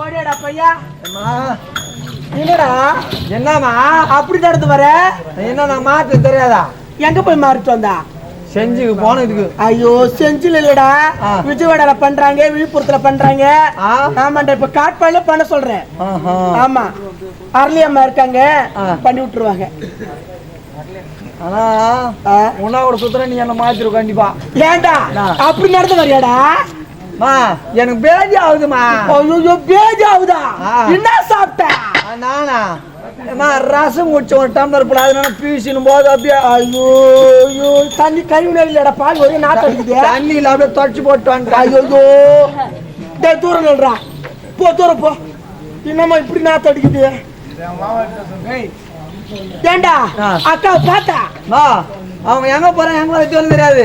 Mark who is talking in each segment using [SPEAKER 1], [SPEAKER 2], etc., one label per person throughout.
[SPEAKER 1] ஓடியாடா பையா. என்னடா?
[SPEAKER 2] என்னம்மா?
[SPEAKER 1] அப்படி நடந்து வர?
[SPEAKER 2] என்ன நான் மாற்ற தெரியாதா?
[SPEAKER 1] எங்க போய் மாறிட்டு வந்தா?
[SPEAKER 2] செஞ்சுக்கு போனதுக்கு.
[SPEAKER 1] ஐயோ செஞ்சில இல்லடா. விஜயவாடால பண்றாங்க விழுப்புரத்துல பண்றாங்க. ஆமாண்டா இப்ப காட்பாடில பண்ண சொல்றேன். ஆமா. அரளியம்மா இருக்காங்க. பண்ணி விட்டுருவாங்க.
[SPEAKER 2] ஆனா. உன்னாவோட சுத்துற நீ என்ன மாத்திரு கண்டிப்பா.
[SPEAKER 1] ஏன்டா?
[SPEAKER 2] ஆ.
[SPEAKER 1] அப்படி நடந்து வரியாடா?
[SPEAKER 2] மா எனக்கு பேஜி ஆகுதுமா.
[SPEAKER 1] ஐயோ பேஜாவுதா
[SPEAKER 2] ஆ.
[SPEAKER 1] என்ன சாப்பிட்ட?
[SPEAKER 2] நானா? அம்மா ரசம் குடிச்ச ஒரு டம்ளர் போல அதனால பீசினும் போது அப்படியே
[SPEAKER 1] ஐயோ ஐயோ. தண்ணி கழிவு இல்லடா பால் ஒரே நாட்டம் அடிக்குது.
[SPEAKER 2] தண்ணியில் அப்படியே தொடச்சு போட்டு வந்துட்டேன்.
[SPEAKER 1] ஐயோ டேய் தூரம் நில்றா. போ தூரம் போ. என்னம்மா இப்படி நாத்து அடிக்குது? ஏண்டா?
[SPEAKER 2] ஆ.
[SPEAKER 1] அக்காவை பார்த்தா?
[SPEAKER 2] மா அவங்க எங்க போறாங்க எங்க வரது தெரியாது.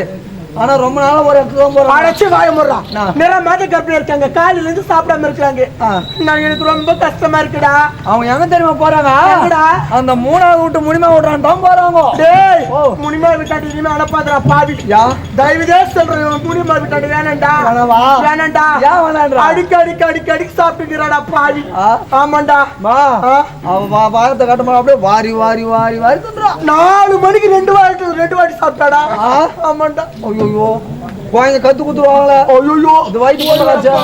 [SPEAKER 2] ஆனா ரொம்ப நாளா ஒரு இடத்துல தான் போறாங்க
[SPEAKER 1] அடைச்சு வாய முடுறா
[SPEAKER 2] ஆ.
[SPEAKER 1] நிற மாத கர்ப்பிணி இருக்காங்க காலையில இருந்து சாப்பிடாம இருக்காங்க
[SPEAKER 2] ஆ.
[SPEAKER 1] நான் எனக்கு ரொம்ப கஷ்டமா இருக்குடா
[SPEAKER 2] அவங்க எங்க தெரியுமா போறாங்க? அந்த மூணாவது விட்டு முடிமா விட்றான் தான் போறாங்க
[SPEAKER 1] டேய். முனிமா விட்டாட்டி இனிமே அனுப்பாதடா பாவி
[SPEAKER 2] யா
[SPEAKER 1] தயவுதே சொல்றேன் இவன் முனிமா விட்டாட்டி வேணாம்டா
[SPEAKER 2] வேணாவா?
[SPEAKER 1] வேணாம்டா
[SPEAKER 2] ஏன் வேணான்றா?
[SPEAKER 1] அடிக்க அடிக்க அடிக்க அடிக்க சாப்பிட்டுக்கிறாடா பாவி. ஆமாண்டா
[SPEAKER 2] மா
[SPEAKER 1] ஆ.
[SPEAKER 2] அவ வா- வாரத்தை கட்டுமா அப்படியே வாரி வாரி வாரி வாரி தின்றான்
[SPEAKER 1] நாலு மணிக்கு ரெண்டு வாட்டி ரெண்டு வாட்டி சாப்பிட்டாடா. ஆமாண்டா
[SPEAKER 2] ஐயோ குழந்தை கத்து குத்துருவாங்களே
[SPEAKER 1] ஐயோ
[SPEAKER 2] இது வயிற்று
[SPEAKER 3] போட்டாச்சா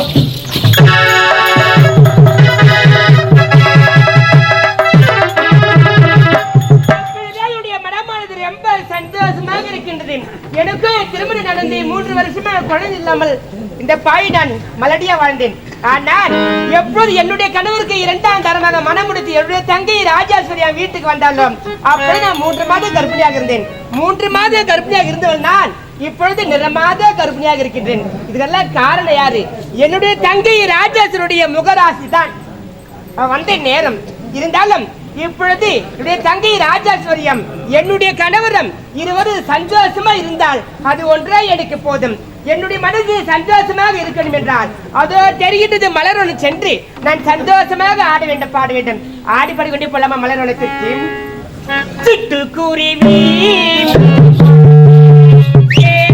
[SPEAKER 3] ரொம்ப சந்தோஷமாக இருக்கின்றது. எனக்கும் திருமணம் நடந்து மூன்று வருஷமா குழந்தை இல்லாமல் இந்த பாய் நான் மலடியா வாழ்ந்தேன். ஆனால் எப்போது என்னுடைய கணவருக்கு இரண்டாம் தரமாக மனம் முடித்து என்னுடைய தங்கை ராஜாஸ்வரியா வீட்டுக்கு வந்தாலும் அப்படி நான் மூன்று மாதம் கர்ப்பிணியாக இருந்தேன். மூன்று மாதம் கர்ப்பிணியாக இருந்தவள் நான் இப்பொழுது நிறமாத கர்ப்பிணியாக இருக்கின்றேன். இதுக்கெல்லாம் காரணம் யாரு? என்னுடைய தங்கை ராஜாசருடைய முகராசி தான். வந்த நேரம். இருந்தாலும் இப்பொழுது என்னுடைய தங்கை ராஜாஸ்வரியம் என்னுடைய கணவரும் இருவரும் சந்தோஷமா இருந்தால் அது ஒன்றே எனக்கு போதும். என்னுடைய மனசு சந்தோஷமாக இருக்கணும் என்றால் அதோ தெரிகின்றது மலர் ஒன்று சென்று நான் சந்தோஷமாக ஆட வேண்டும் பாட வேண்டும். ஆடி பாடிக்கொண்டே போலாமா மலர் ஒன்றத்திற்கு சிட்டுக்குருவி.
[SPEAKER 1] Yeah.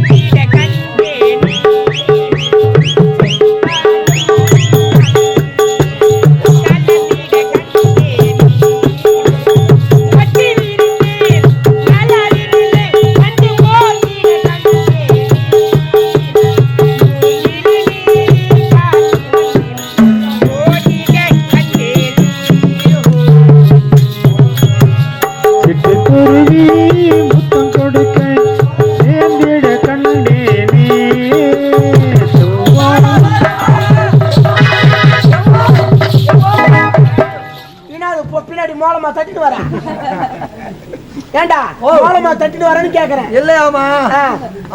[SPEAKER 1] ஏண்டா மோளமா தட்டிட்டு வரேன்னு கேக்குறேன்.
[SPEAKER 2] இல்லையாமா.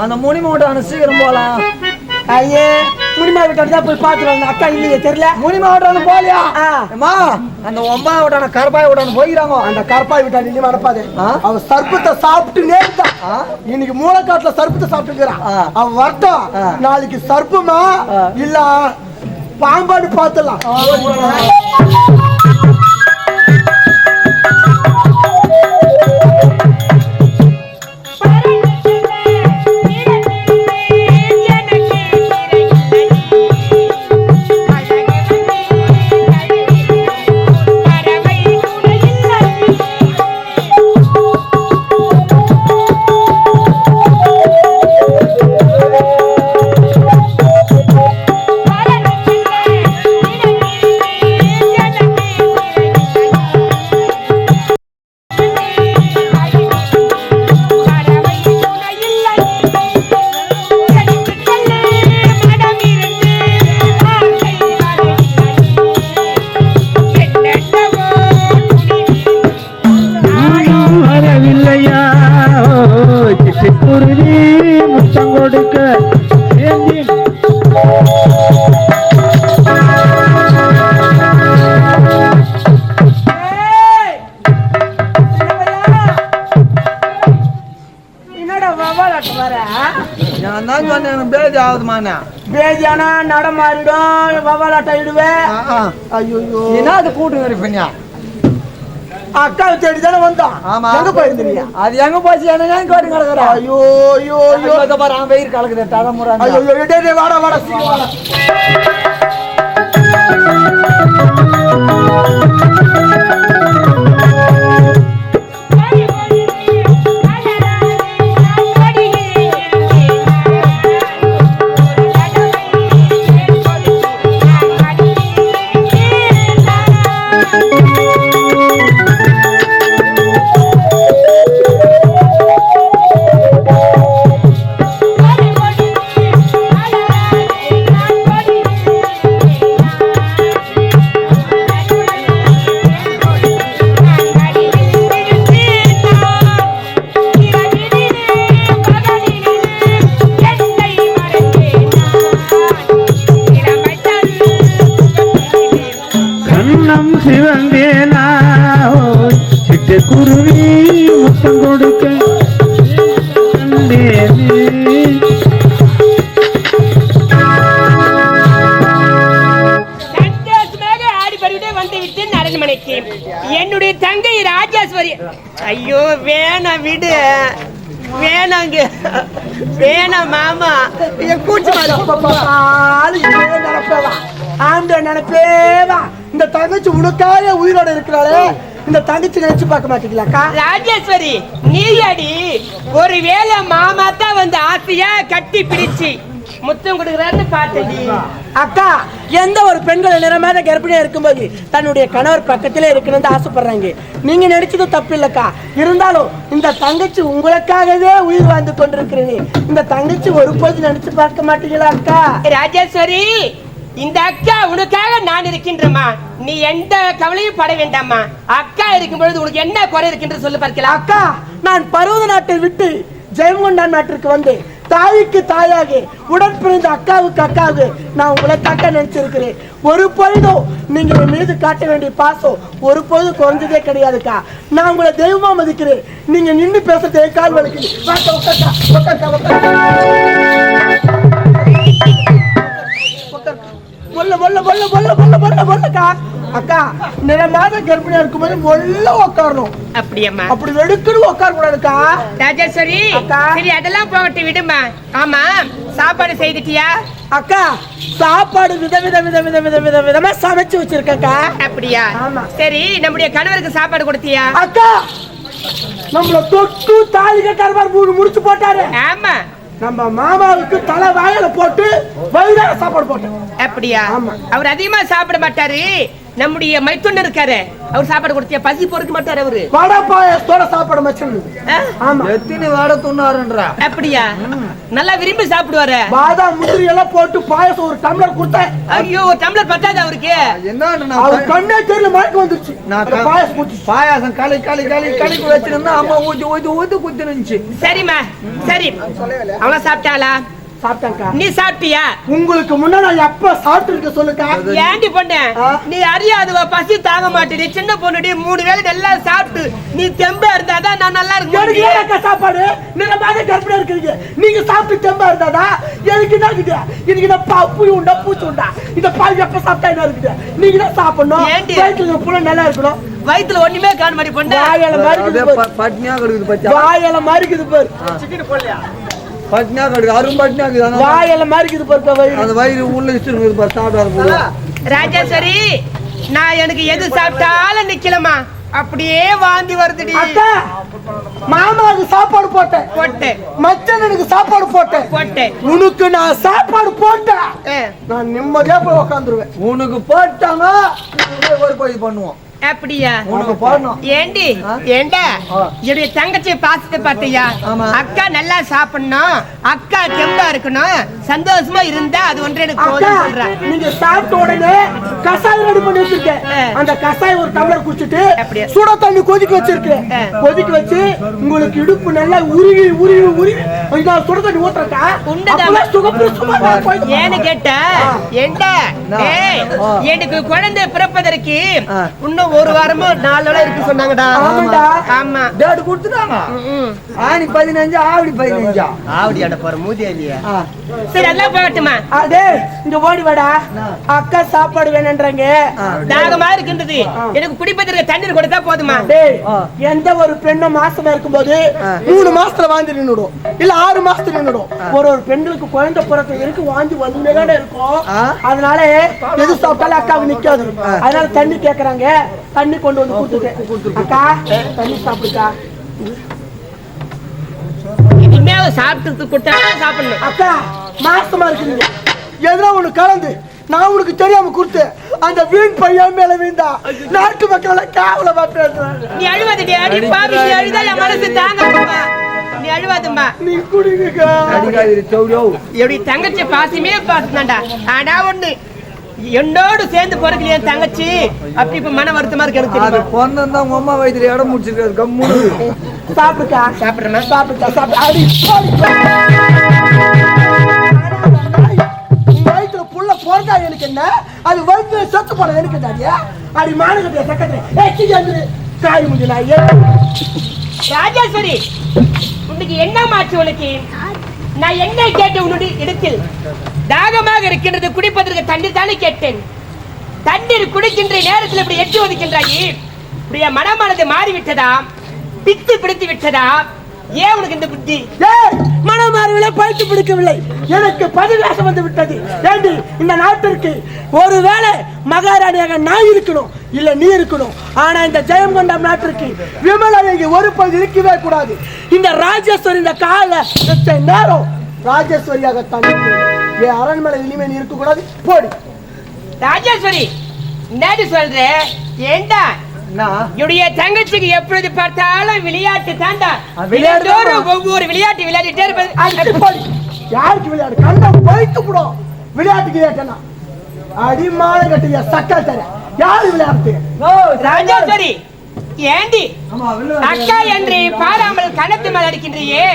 [SPEAKER 2] அந்த முனி மூட்டான சீக்கிரம் போலாம்.
[SPEAKER 1] ஐயே முனிமா விட்டாட்டி தான் போய் பார்த்துட்டு வந்தேன் அக்கா இல்லையே தெரியல.
[SPEAKER 2] முனி மாவட்டான போலியா. அம்மா அந்த ஒன்பதாம் விட்டான கருப்பாய் விட்டான போய்க்கிறாங்க
[SPEAKER 1] அந்த கருப்பாய் விட்டாட்டி இனிமே அனுப்பாது
[SPEAKER 2] ஆ?
[SPEAKER 1] அவன் சர்ப்பத்தை சாப்பிட்டு நேர்தான்
[SPEAKER 2] ஆ?
[SPEAKER 1] இன்னைக்கு மூளைக்காட்டுல சர்ப்பத்தை சாப்பிட்டுக்கிறான். அவன் வரட்டும். நாளைக்கு சர்ப்பமா. இல்ல பாம்பாடு பார்த்துலாம்
[SPEAKER 2] நான் தான் சொன்னேன் எனக்கு பேஜி ஆகுதுமாண்ணா.
[SPEAKER 1] பேஜானா நடமாறிடும் வவாலாட்டம் இடுவேன் ஐயோ
[SPEAKER 2] என்ன அது கூட்டு இருப்பீங்க
[SPEAKER 1] அக்காவை தேடி தானே வந்தான்.
[SPEAKER 2] ஆமா.
[SPEAKER 1] எங்க போயிருந்தீங்க
[SPEAKER 2] அது எங்க போச்சு? என்ன கேட்டு கிடக்குறா?
[SPEAKER 1] ஐயோ ஐயோ ஐயோ.
[SPEAKER 2] பாரு அவன் வெயில் கலக்குது தலைமுறை
[SPEAKER 1] ஐயோ ஐயோ, டேய், டேய், வாடா வாடா சீக்கிரம் வாடா.
[SPEAKER 3] வேணாம் மாமா. இத கூச்சு
[SPEAKER 1] ஆளு இதே நினைப்பேவா ஆண்ட நினைப்பேவா இந்த தங்கச்சி உனக்காக உயிரோட இருக்கிறாளே. இந்த தங்கச்சி நினைச்சு பார்க்க மாட்டீங்களாக்கா?
[SPEAKER 3] ராஜேஸ்வரி நீ அடி ஒரு வேளை மாமா தான் வந்து ஆசையா கட்டி பிடிச்சு முத்தம் கொடுக்குறாருன்னு பார்த்தடி
[SPEAKER 1] அக்கா எந்த ஒரு பெண்கள் நிறமாத கர்ப்பிணியா இருக்கும்போது தன்னுடைய கணவர் பக்கத்திலே இருக்கணும்னு ஆசைப்படுறாங்க. நீங்க நினைச்சது தப்பு இல்லக்கா இருந்தாலும் இந்த தங்கச்சி உங்களுக்காகவே உயிர் வாழ்ந்து கொண்டிருக்கிறேன். இந்த தங்கச்சி ஒருபோது நினைச்சு பார்க்க மாட்டீங்களா அக்கா?
[SPEAKER 3] ராஜேஸ்வரி இந்த அக்கா உனக்காக நான் இருக்கின்றமா நீ எந்த கவலையும் பட வேண்டாமா அக்கா இருக்கும் பொழுது உனக்கு என்ன குறை இருக்கின்ற சொல்லு பார்க்கலாம்.
[SPEAKER 1] அக்கா நான் பருவத நாட்டை விட்டு ஜெயங்கொண்டான் நாட்டிற்கு வந்து தாய்க்கு தாயாக உடன் பிறந்த அக்காவுக்கு அக்காவுக்கு நான் உங்களை தக்க நினைச்சிருக்கிறேன். ஒரு பொழுதும் நீங்க என் மீது காட்ட வேண்டிய பாசம் ஒரு பொழுது குறைஞ்சதே கிடையாதுக்கா. நான் உங்களை தெய்வமா மதிக்கிறேன். நீங்க நின்று பேசுறதே கால் வலிக்குது. மொல்ல மொல்ல மொல்ல மொல்ல மொல்ல மொல்ல மொல்லக்கா அக்கா. நிறமாத கர்ப்பிணியா இருக்கும்போது மொல்ல உட்காரணும்
[SPEAKER 3] அப்படியம்மா.
[SPEAKER 1] அப்படி வெடுக்குன்னு உட்கார கூடாதுக்கா
[SPEAKER 3] ராஜேஸ்வரி. சரி அதெல்லாம் போகட்டும் விடுமா ஆமா சாப்பாடு செய்துட்டியா?
[SPEAKER 1] அக்கா சாப்பாடு வித வித வித வித வித வித விதமா சமைச்சு வச்சிருக்கேன்க்கா.
[SPEAKER 3] அப்படியா?
[SPEAKER 1] ஆமா.
[SPEAKER 3] சரி நம்முடைய கணவருக்கு சாப்பாடு கொடுத்தியா?
[SPEAKER 1] அக்கா நம்மள தொட்டு தாலி கட்டார் மூணு முடிச்சு போட்டாரு.
[SPEAKER 3] ஆமா.
[SPEAKER 1] நம்ம மாமாவுக்கு தலை வாயில போட்டு வயிறார சாப்பாடு போட்டேன்.
[SPEAKER 3] அப்படியா. அவர் அதிகமா சாப்பிட மாட்டாரு. நம்முடைய மைத்துண்டு இருக்காரு. அவர் சாப்பாடு கொடுத்தியா? பசி பொறுக்க மாட்டாரு அவரு.
[SPEAKER 1] வடை பாயசத்தோட சாப்பாடு மச்சன்? ஆமா.
[SPEAKER 2] எத்தனை வாட துண்ணாருன்றா
[SPEAKER 3] அப்படியா? நல்லா விரும்பி சாப்பிடுவாரு.
[SPEAKER 1] பாதாம் முந்திரி எல்லாம் போட்டு பாயசம் ஒரு டம்ளர் கொடுத்தேன்
[SPEAKER 3] ஐயோ ஒரு டம்ளர் பத்தாது அவருக்கு?
[SPEAKER 2] என்ன
[SPEAKER 1] அவர் கண்ணே தெரியல மயக்கம் வந்துருச்சு.
[SPEAKER 2] நான்
[SPEAKER 1] பாயசம் குடிச்சு
[SPEAKER 2] பாயாசம் களி களி களி களிக்கு வச்சிருந்தா அம்மா ஊத்தி ஊத்தி ஊத்தி குத்தி நின்னுச்சு
[SPEAKER 3] சரிம்மா. சரி. அவள சாப்பிட்டாளா?
[SPEAKER 1] சாப்பிட்டேன்க்கா.
[SPEAKER 3] நீ சாப்பிட்டியா?
[SPEAKER 1] உங்களுக்கு முன்ன நான் எப்ப சாப்பிட்டு சொல்லுக்கா?
[SPEAKER 3] ஏண்டி பொண்ணு. நீ அறியாதுவ பசி தாங்க மாட்டேடி சின்ன பொண்ணுடி மூணு வேளை நல்லா சாப்பிட்டு நீ தெம்பா இருந்தாதான் நான் நல்லா
[SPEAKER 1] எனக்கு
[SPEAKER 3] இருக்கேன்
[SPEAKER 1] ஏனக்கா சாப்பாடு? நீங்க மாதிரி கற்பனை இருக்கிறீங்க. நீங்க சாப்பிட்டு தெம்பா இருந்தாதா எனக்கு என்ன இருக்குது? இன்னைக்கு இந்த பா புளி உண்டா பூச்சி உண்டா? இந்த பால் எப்ப சாப்பிட்டா என்ன இருக்குது? நீங்க தான் சாப்பிடணும்.
[SPEAKER 3] ஏண்டி?
[SPEAKER 1] வயிற்றுல புள்ள நல்லா இருக்கணும்.
[SPEAKER 3] வயித்துல ஒண்ணுமே காண மாட்டி பொண்ணு.
[SPEAKER 1] வாயில மாதிரி வாயில மாதிரி இருக்குது பாரு
[SPEAKER 2] பட்னியா கிடக்குது அரும் பட்னியா இருக்குது ஆனா
[SPEAKER 1] வாயில மாதிரி இருக்குது பாரு வயிறு.
[SPEAKER 2] அந்த வயிறு உள்ள இஷ்டம் பாரு சாப்பிடாத
[SPEAKER 3] ராஜேஸ்வரி நான் எனக்கு எது சாப்பிட்டாலும் நிக்கலமா அப்படியே வாந்தி வருதுடி.
[SPEAKER 1] மாமாவுக்கு சாப்பாடு போட்டேன்.
[SPEAKER 3] போட்டு
[SPEAKER 1] மச்சனனுக்கு சாப்பாடு போட்டேன்.
[SPEAKER 3] போட்டு
[SPEAKER 1] உனக்கு நான் சாப்பாடு போட்டேன். நான் நிம்மதியா போய் உக்காந்துருவேன்.
[SPEAKER 2] உனக்கு போட்டாங்க போய் பண்ணுவோம்.
[SPEAKER 3] அப்படியா
[SPEAKER 2] உனக்கு போடணும்
[SPEAKER 3] ஏண்டி? ஏண்டா. என்னுடைய தங்கச்சி பாசத்தை பார்த்தியா. அக்கா நல்லா சாப்பிடணும் அக்கா தெம்பா இருக்கணும் சந்தோஷமா இருந்தா அது ஒன்று எனக்கு போதும் சொல்றேன்
[SPEAKER 1] நீங்க சாப்பிட்ட உடனே கசாயம் ரெடி பண்ணி வச்சிருக்கேன். அந்த கசாயம் ஒரு டம்ளர் குடிச்சிட்டு
[SPEAKER 3] அப்படியா?
[SPEAKER 1] சுட தண்ணி கொதிக்க வச்சிருக்கேன். கொதிக்க வச்சு உங்களுக்கு இடுப்பு நல்லா உருகி உருகி உருகி இந்த சுட தண்ணி ஊத்துறக்கா
[SPEAKER 3] உண்டுதான்.
[SPEAKER 1] போய்-
[SPEAKER 3] ஏன்னு கேட்டா ஏண்டா. எனக்கு குழந்தை பிறப்பதற்கு. இன்னும் ஒரு வாரமும் நாலு நாளா இருக்கு சொன்னாங்கடா.
[SPEAKER 1] ஆமாடா.
[SPEAKER 3] ஆமா.
[SPEAKER 2] டேட் கொடுத்துட்டாங்க. ஆணி பதினஞ்சு ஆவடி பதினஞ்சா.
[SPEAKER 3] ஆவடியாட போற மூதி இல்லையா. சரி எல்லாம் போகட்டுமா?
[SPEAKER 1] அடே இங்க ஓடி வாடா. அக்கா சாப்பாடு வேணுன்றாங்க.
[SPEAKER 2] ஆ.
[SPEAKER 3] தாகமா இருக்கின்றது. எனக்கு குடிப்பதற்கு தண்ணீர் கொடுத்தா போதுமா?
[SPEAKER 1] டேய். எந்த ஒரு பெண்ணும் மாசமா இருக்கும்போது. மூணு மாசத்துல வாந்தி நின்னுடும். இல்ல ஆறு மாசத்துல நின்னுடும். ஒரு ஒரு பெண்களுக்கு குழந்தை பிறக்க வரைக்கும் வாந்தி வந்துட்டே இருக்கும். அதனால எது சாப்பிட்டாலும் அக்காவுக்கு நிக்காது. அதனால தண்ணி கேக்குறாங்க. தண்ணி கொண்டு வந்து கொடுத்துட்டு அக்கா தண்ணி சாப்பிடுக்கா.
[SPEAKER 3] இனிமே சாப்பிட்டு கொடுத்தா சாப்பிடணும்.
[SPEAKER 1] அக்கா மாசமா இருக்குங்க எதுனா ஒண்ணு கலந்து நான் உனக்கு தெரியாம கொடுத்து அந்த வீண் பையன் மேல வீழ்ந்தா நாட்டு மக்கள் கேவலமா பேசுறாங்க
[SPEAKER 3] நீ அழுவாதடி அடி பாவி நீ அழுதா என் மனசு தாங்கம்மா நீ அழுவாதம்மா.
[SPEAKER 1] நீ
[SPEAKER 2] சௌரியோ.
[SPEAKER 3] எப்படி தங்கச்சி பாசமே பாசம்தான்டா. ஆனா ஒண்ணு. என்னோடு சேர்ந்து பிறகு என் தங்கச்சி அப்படி இப்ப மன வருத்தமா இருக்கு எனக்கு
[SPEAKER 2] அது? பொண்ணு உங்க அம்மா வயிற்றுல இடம் முடிச்சிருக்காது கம்முனு
[SPEAKER 1] சாப்பிடுக்கா?
[SPEAKER 3] சாப்பிடுறேனா?
[SPEAKER 1] சாப்பிடுக்கா சாப்பிடு அடி புள்ள போறதா எனக்கு என்ன? அது வயித்துல செத்து போன எனக்கு தாடியா அடி மானகட்டிய சக்கரை ஏய் சீக்கிரம் காய் ஏன்
[SPEAKER 3] ராஜேஸ்வரி உனக்கு என்ன மாச்சு உனக்கு? நான் என்ன கேட்டேன் உன்னுடைய இடத்தில். தாகமாக இருக்கின்றது குடிப்பதற்கு தண்ணீர் தானே கேட்டேன். தண்ணீர் குடிக்கின்ற நேரத்தில் இப்படி எட்டி ஒதுக்கின்றாயே. இப்படிய மனமானது மாறிவிட்டதா? பித்து பிடித்து விட்டதா? ஏன் உனக்கு இந்த புத்தி?
[SPEAKER 1] மனம் மாறவில்லை பழுத்து பிடிக்கவில்லை. எனக்கு பதிவேசம் வந்து விட்டது. ஏண்டி இந்த நாட்டிற்கு ஒருவேளை மகாராணியாக நான் இருக்கணும். இல்ல நீ இருக்கணும். ஆனா இந்த ஜெயங்கொண்டம் நாட்டிற்கு விமலாங்க ஒரு பகுதி இருக்கவே கூடாது. இந்த ராஜேஸ்வரி இந்த கால நேரம் ராஜேஸ்வரியாக தான் என் அரண்மனை இனிமே நீ இருக்க கூடாது போடி.
[SPEAKER 3] ராஜேஸ்வரி என்னடி சொல்ற? ஏண்டா?
[SPEAKER 2] என்ன?
[SPEAKER 3] என்னுடைய தங்கச்சிக்கு எப்பொழுது பார்த்தாலும் விளையாட்டு தாண்டா.
[SPEAKER 2] விளையாட்டு?
[SPEAKER 3] ஒவ்வொரு விளையாட்டு விளையாடிட்டே இருப்பது.
[SPEAKER 1] போடி. யாருக்கு விளையாடு? கண்ட போய்த்து போடும் விளையாட்டுக்கு கேட்டனா அடிமான கட்டிய சக்கா தர. யாரு விளையாட்டு
[SPEAKER 3] ராஜேஸ்வரி ஏண்டி? அக்கா என்று பாராமல் கணத்து மேல் அடிக்கின்றியே.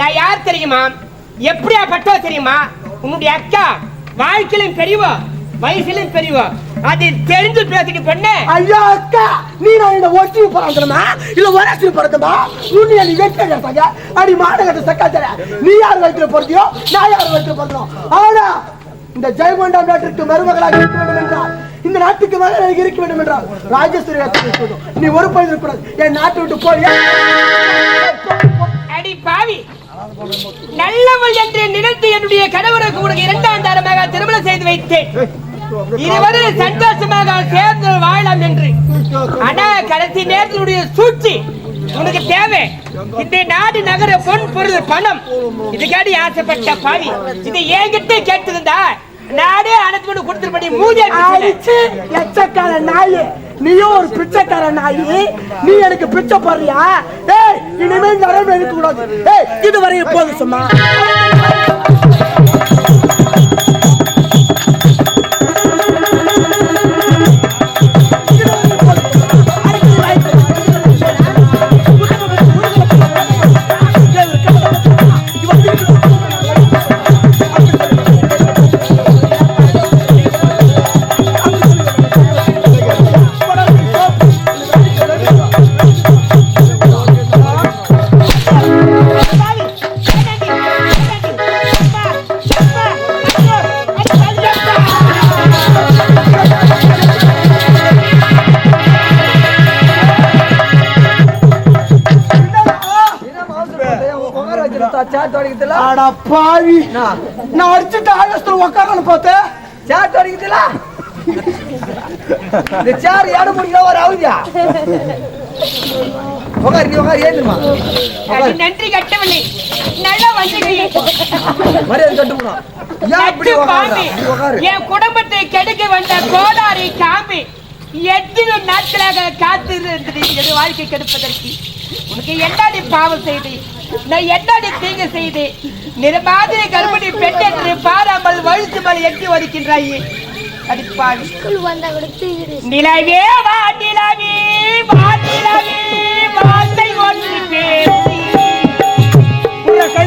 [SPEAKER 3] நான் யார் தெரியுமா? எப்படியா பட்டோ தெரியுமா? உன்னுடைய அக்கா வாழ்க்கையிலும் பெரியவோ வயசிலும் பெரியவோ. அது தெரிஞ்சு பேசிட்டு பொண்ணு.
[SPEAKER 1] ஐயா அக்கா நீ நான் இந்த ஒட்டி பிறந்தமா இல்ல வரசி பிறந்தமா உன்னை நீ வெட்ட கேட்டாங்க அடி மாநகரத்தை சக்கா தர நீ யார் வயிற்றுல பிறந்தியோ நான் யார் வயிற்றுல பிறந்தோம்? ஆனா இந்த ஜெயமண்டாம் நாட்டிற்கு மருமகளாக இருக்க வேண்டும் என்றால் இந்த நாட்டுக்கு மகளாக இருக்க வேண்டும் என்றால் ராஜேஸ்வரி நீ ஒரு பயிர் இருக்கக்கூடாது என் நாட்டை விட்டு போறியா?
[SPEAKER 3] அடி பாவி. நல்லவள் என்று நினைத்து என்னுடைய கணவருக்கு உனக்கு இரண்டாம் தரமாக திருமணம் செய்து வைத்தேன். இருவரும் சந்தோஷமாக சேர்ந்து வாழலாம் என்று. ஆனா கடைசி நேரத்தினுடைய சூழ்ச்சி உனக்கு தேவை. இந்த நாடு நகர பொன் பொருள் பணம். இதுக்காடி ஆசைப்பட்ட பாவி. இது என்கிட்ட கேட்டிருந்தா நாடே அனைத்து கொண்டு கொடுத்துருப்படி மூதியா
[SPEAKER 1] அடிச்சு எச்சக்கார நாய் நீயும் ஒரு பிச்சைக்கார நாய் நீ எனக்கு பிச்சை போடுறியா? ஏய் இனிமேல் நரம்பு எடுக்க கூடாது ஏய் இதுவரை போதும் சும்மா
[SPEAKER 2] சாட் அடிக்கிறதுல
[SPEAKER 1] அட பாவி.
[SPEAKER 2] என்ன?
[SPEAKER 1] நான் அடிச்சுட்டு ஆகஸ்ட்ல உட்காரன்னு பார்த்தேன்.
[SPEAKER 2] சாட் அடிக்கிறதுல இந்த சேர் ஒரு அவதியா உட்காரு நீ உட்காரு ஏந்துமா
[SPEAKER 3] அது நன்றி கட்டவில்லை. நல்லா வந்தீங்க
[SPEAKER 2] மரியாதை
[SPEAKER 3] என் குடும்பத்தை கெடுக்க வந்த கோடாரி காம்பி எத்தனை நாட்களாக காத்து இருந்தது எது வாழ்க்கை கெடுப்பதற்கு. உனக்கு என்னடி பாவம் செய்து? நான் என்னடி தீங்கு செய்து நிறமாதிரி கர்ப்பிணி பெண் என்று பாராமல் வழுத்து மேல் எட்டி ஒதுக்கின்றாயே அடிப்பாவி. நிலவே வா நிலவே வா நிலவே வார்த்தை ஒன்று பேசி.
[SPEAKER 1] புரியா கை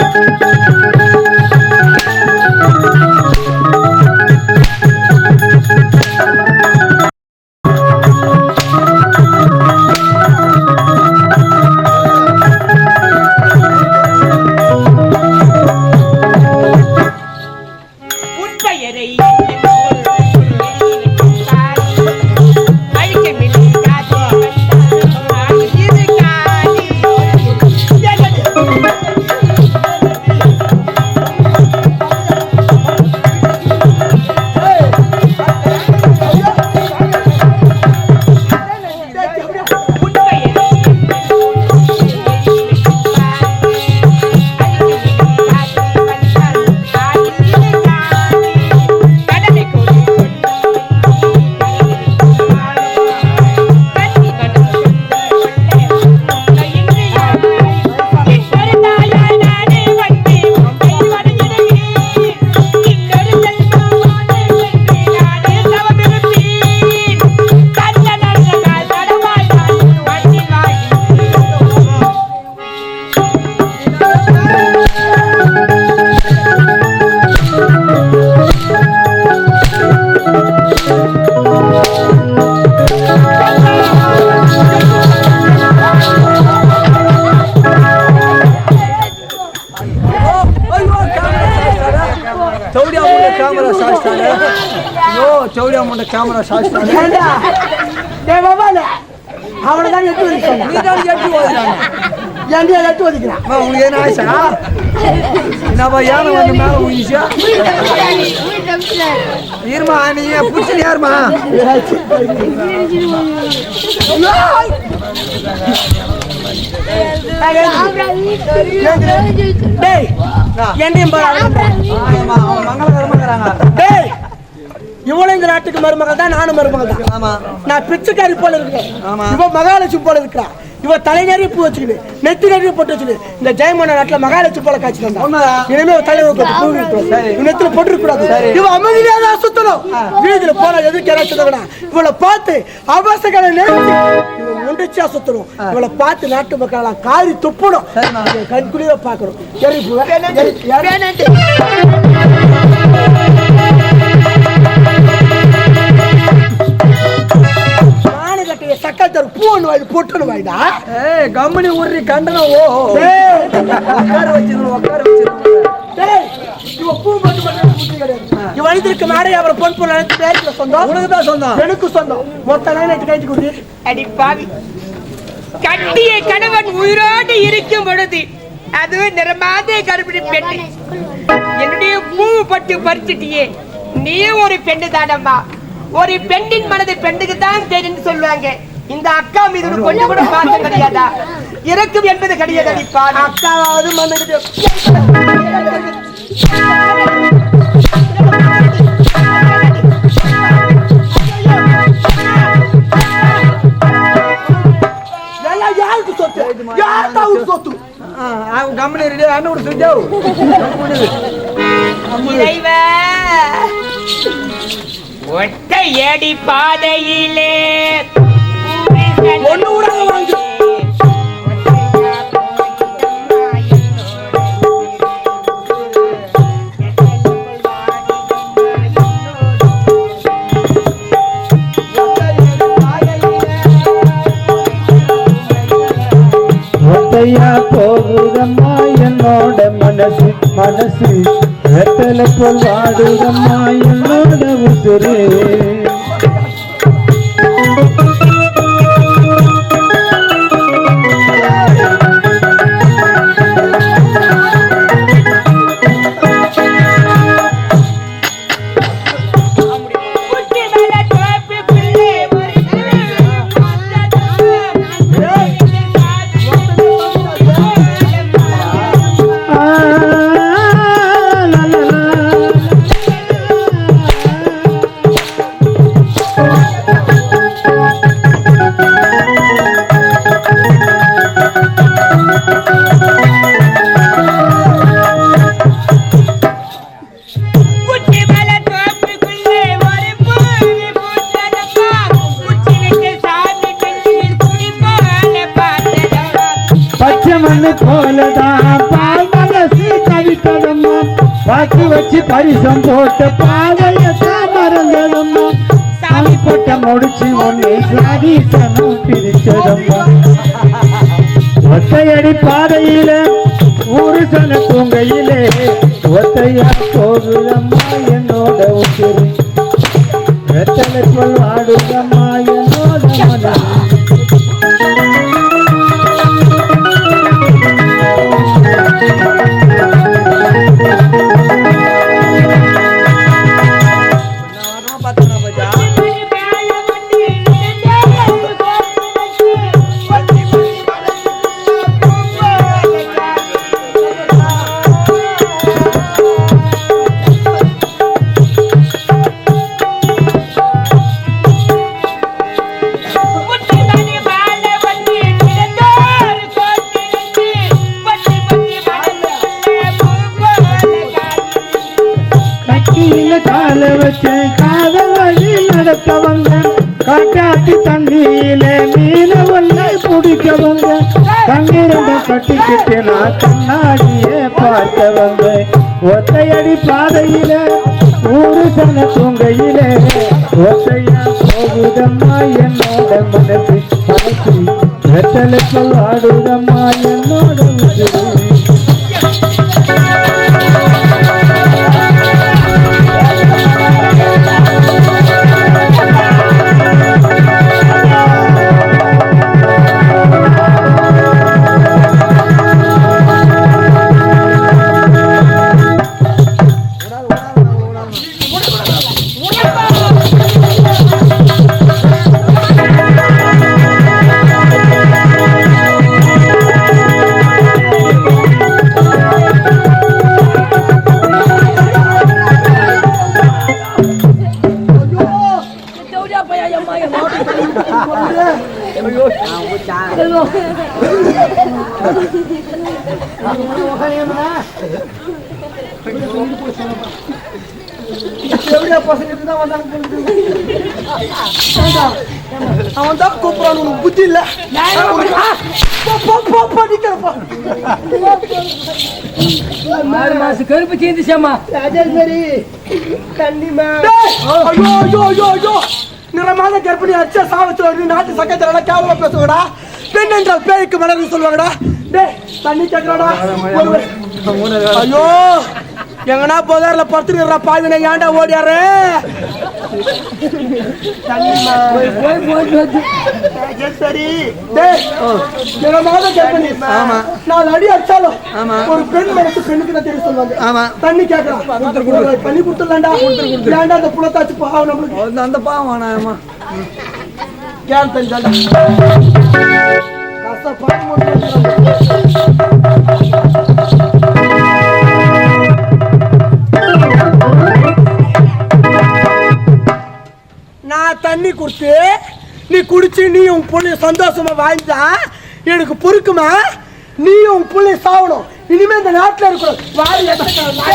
[SPEAKER 3] Thank you. Camera
[SPEAKER 1] shot டேய் மொபைல் அவனை தான் எட்டு வலிக்கிறான்
[SPEAKER 3] நீ தான் எட்டு
[SPEAKER 1] ஓதுறாங்க ஏன்டியா எட்டு வலிக்கிறான்
[SPEAKER 3] உனக்கு என்ன ஆயிச்சா நம்ம யானை வந்து மேல ஊயிச்சா இருமா நீ புடிச்சு யாருமா
[SPEAKER 1] டேய் என்னையும் பாரு
[SPEAKER 3] மங்களகரமாங்கிறாங்க
[SPEAKER 1] டேய் இவனும் இந்த நாட்டுக்கு மருமகள் தான் நானும் மருமகள் தான்.
[SPEAKER 3] ஆமா.
[SPEAKER 1] நான் பிச்சைக்காரி போல இருக்கேன்
[SPEAKER 3] ஆமா.
[SPEAKER 1] இவ மகாலட்சுமி போல இருக்கிறா. இவ தலை நிறைய பூ வச்சுக்கிது. நெத்தி நிறைய போட்டு வச்சுக்கிது. இந்த ஜெயமோன நாட்டுல மகாலட்சுமி போல காட்சி தந்தா. இனிமே தலைவர் நெத்தில போட்டு கூடாது இவ அமைதியா தான் சுத்தணும். வீதியில போனா எதுக்கு யாராச்சும் சொன்னா இவளை பார்த்து அவசகளை நினைச்சு இவ முண்டிச்சா சுத்தணும். இவளை பார்த்து நாட்டு மக்கள் காரி துப்பணும்.
[SPEAKER 3] சரிம்மா.
[SPEAKER 1] இவ கண்குளிர மட்டும் மட்டும் பூச்சி கிடையாது. இவ வயிற்றுக்கு மாடை அப்புறம் பொன் பொருள் அனைத்து பேருக்கு சொந்தம்.
[SPEAKER 3] உனக்கு தான் சொந்தம்.
[SPEAKER 1] எனக்கு சொந்தம். மொத்த
[SPEAKER 4] அடி பாவி. கட்டிய கணவன் உயிரோடு இருக்கும் பொழுது அதுவும் நிறமாத கருப்பிடி பெண்ணு. என்னுடைய பூ பட்டு பறிச்சிட்டியே. நீ ஒரு பெண்ணு தானம்மா ஒரு பெண்ணின் மனது பெண்ணுக்கு தான் தெரியும் சொல்லுவாங்க. இந்த அக்கா மீது கொஞ்சம் கூட பாசம் கிடையாதா? இறக்கும் என்பது கிடையாது அடி பாவி
[SPEAKER 1] அக்காவது மண்ணுக்கிட்டு எல்லாம் யாருக்கு
[SPEAKER 5] போல் வாடுதம்மா பரிசம் போட்ட
[SPEAKER 1] వాడు రమ్మాయన్నాడు அவன் தான் கூப்பிடுறான் உனக்கு புத்தி இல்ல
[SPEAKER 2] ஆறு மாசம் கருப்பு
[SPEAKER 1] ராஜேஸ்வரி ஐயோ ஐயோ ஐயோ ஐயோ நிறமான கர்ப்பிணி அச்சா சாவத்துல நாட்டு சக்கத்துல கேவலமா பேசுவடா பெண் என்றால் பேய்க்கு மலர்னு சொல்லுவாங்கடா தண்ணி கேக்குறாடா ஐயோ எங்கனா போதார்ல படுத்துக்கிறா பாவினை ஏன்டா ஓடியாரு? சரி.
[SPEAKER 2] ஆமா.
[SPEAKER 1] நாலு அடி அடிச்சாலும். ஒரு பெண் மனசு பெண்ணுக்கு தான் தெரியும் சொல்லுவாங்க.
[SPEAKER 2] ஆமா.
[SPEAKER 1] தண்ணி கேட்கறான் பண்ணி கொடுத்துடலாம்டா. ஏன்டா அந்த புலத்தாச்சு பாவம் நம்மளுக்கு?
[SPEAKER 2] அந்த பாவம் வேணாம்மா
[SPEAKER 1] கேன் தண்ணி தாண்டா கஷ்டப்பட்டு தண்ணி கொடுத்து நீ குடிச்சு நீ உன் புள்ளைய சந்தோஷமா வாழ்ந்தா எனக்கு பொறுக்குமா? நீ உன் புள்ளைய சாவணும். இனிமே இந்த நாட்டில் இருக்கணும்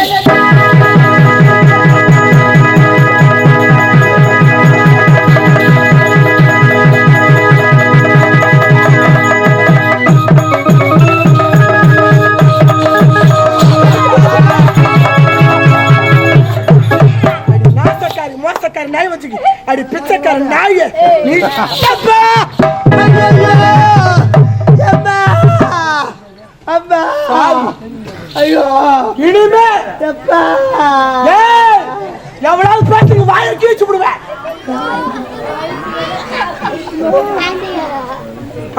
[SPEAKER 1] மோசக்காரி நாய் வச்சுக்கி. அடி பிச்சைக்காரி நாய நீ அப்பா! ஐயையோ! அம்மா! அம்மா!
[SPEAKER 6] ஐயோ! இனிமே ஏய், எவ்வளவு பேசுக்கு வாயை கீழ்ச்சி விடுவேன்.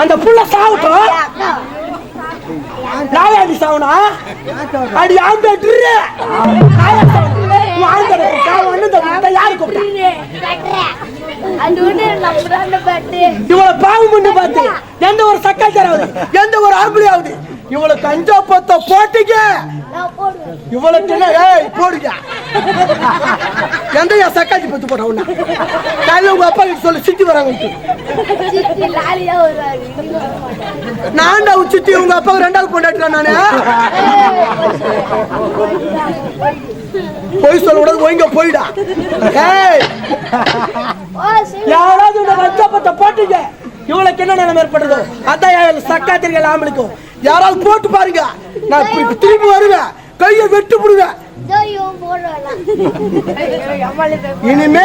[SPEAKER 6] அந்த புள்ள சாவட்டும். நாயாண்டி சாவனா? அடி ஆம்பேட்டு யாரு கூப்பிட்டா இவளை பாவம் பண்ணி பார்த்து எந்த ஒரு சக்காச்சாராவது எந்த ஒரு ஆம்பளையாவது இவளை கஞ்சா பத்த போட்டிக்க இவளுக்கு என்ன? ஏய் போடுங்க. எந்த சக்காச்சி பத்து போட்ட உன்ன? காலையில உங்க அப்பா கிட்ட சொல்லி சித்தி வராங்க நான் தான் சித்தி உங்க அப்பா ரெண்டாவது பொண்டாட்டினா நானு. போய் சொல்ல. கூடாது ஒய்ங்க போயிடா. ஏய். யாராவது இந்த ரத்தப்பத்தை போட்டீங்க. இவளுக்கு என்ன நிலைமை ஏற்படுதோ? அதான் சக்காத்திரிகள் ஆம்பளுக்கும். யாராவது போட்டு பாருங்க. நான் திரும்பி வருவேன். கையை வெட்டு விடுவேன் இனிமே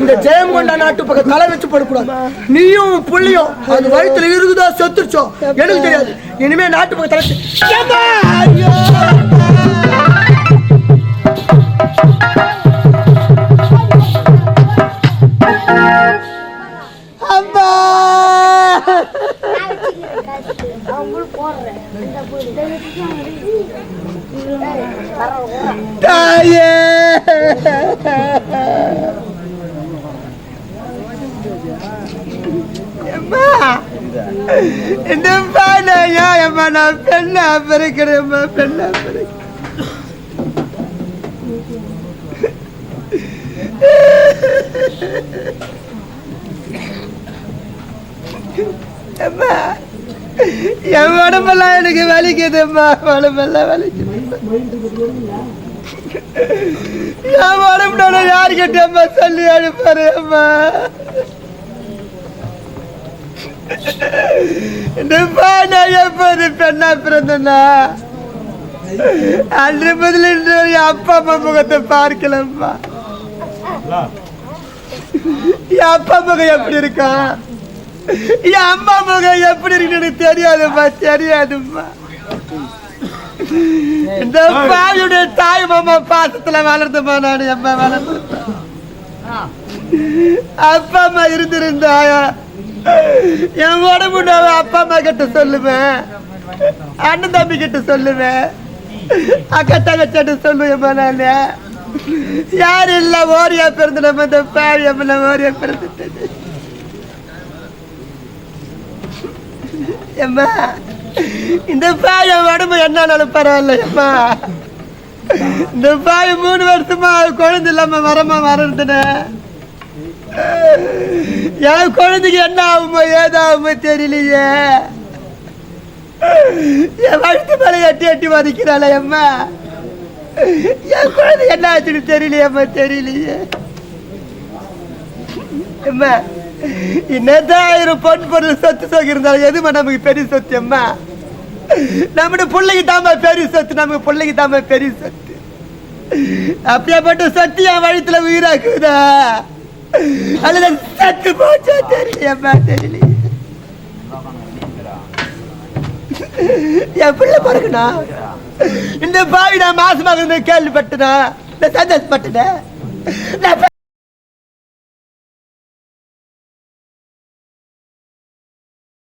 [SPEAKER 6] இந்த ஜெயங்கொண்டா நாட்டு பக்கம் தலை வச்சு போடக்கூடாது நீயும் புள்ளியும் அது வயித்துல இருக்குதோ செத்துருச்சோ எனக்கு தெரியாது. இனிமே நாட்டு பக்கம் தலை தாயே அம்மா இந்த பானையா அம்மா நான் பெண்ணா பிறக்கிறேம்மா பெண்ணா பிறக்கிறேன் அம்மா என் உடம்பெல்லாம் எனக்கு வலிக்குதும்மா. உடம்பெல்லாம் வலிக்குது. என் உடம்புல யாருக்கிட்ட அம்மா சொல்லி அனுப்பாரு அம்மா? நான் எப்போது பெண்ணா பிறந்தனா அன்று முதல் இன்று என் அப்பா அம்மா முகத்தை பார்க்கலம்மா. என் அப்பா முகம் எப்படி இருக்கான் என் அம்மா முகம் எப்படி இருக்குன்னு எனக்கு தெரியாதும்மா தெரியாதும்மா. இந்த பாவியுடைய தாய் மாமா பாசத்துல வளர்ந்தமா நான் அம்மா வளர்ந்து அப்பா அம்மா இருந்திருந்தாயா? என் உடம்பு அப்பா அம்மா கிட்ட சொல்லுவேன். அண்ணன் தம்பி கிட்ட சொல்லுவேன். அக்கா தங்கச்சிட்ட சொல்லுவேன் நான். யார் இல்லை ஓரியா பிறந்து நம்ம இந்த பாவி அம்மன் ஓரியா பிறந்துட்டது? எம்மா இந்த பாய உடம்பு என்னாலும் பரவாயில்ல எம்மா இந்த பாய் மூணு வருஷமா குழந்தை இல்லாம வரமா வரதுன்னு என் குழந்தைக்கு என்ன ஆகுமோ ஏதாகுமோ தெரியலையே. என் வழுத்து மேல எட்டி எட்டி வதிக்கிறாள அம்மா. என் குழந்தை என்ன ஆச்சுன்னு தெரியலையேம்மா தெரியலையே. அம்மா என்னதான் ஆயிரம் பொன் பொருள் சொத்து சொக்கு இருந்தாலும் எதுமா நமக்கு பெரிய சொத்து அம்மா? நம்முடைய பிள்ளைக்கு தாமா பெரிய சொத்து நமக்கு பிள்ளைக்கு தாமா பெரிய சொத்து. அப்படியாப்பட்ட சொத்து என் வழித்துல உயிராக்குதா? அல்லது சத்து போச்சா தெரியலையம்மா தெரியலையே. என் பிள்ளை பிறகுனா இந்த பாவி நான் மாசமாக இருந்து கேள்விப்பட்டனா நான் சந்தோஷப்பட்டேன்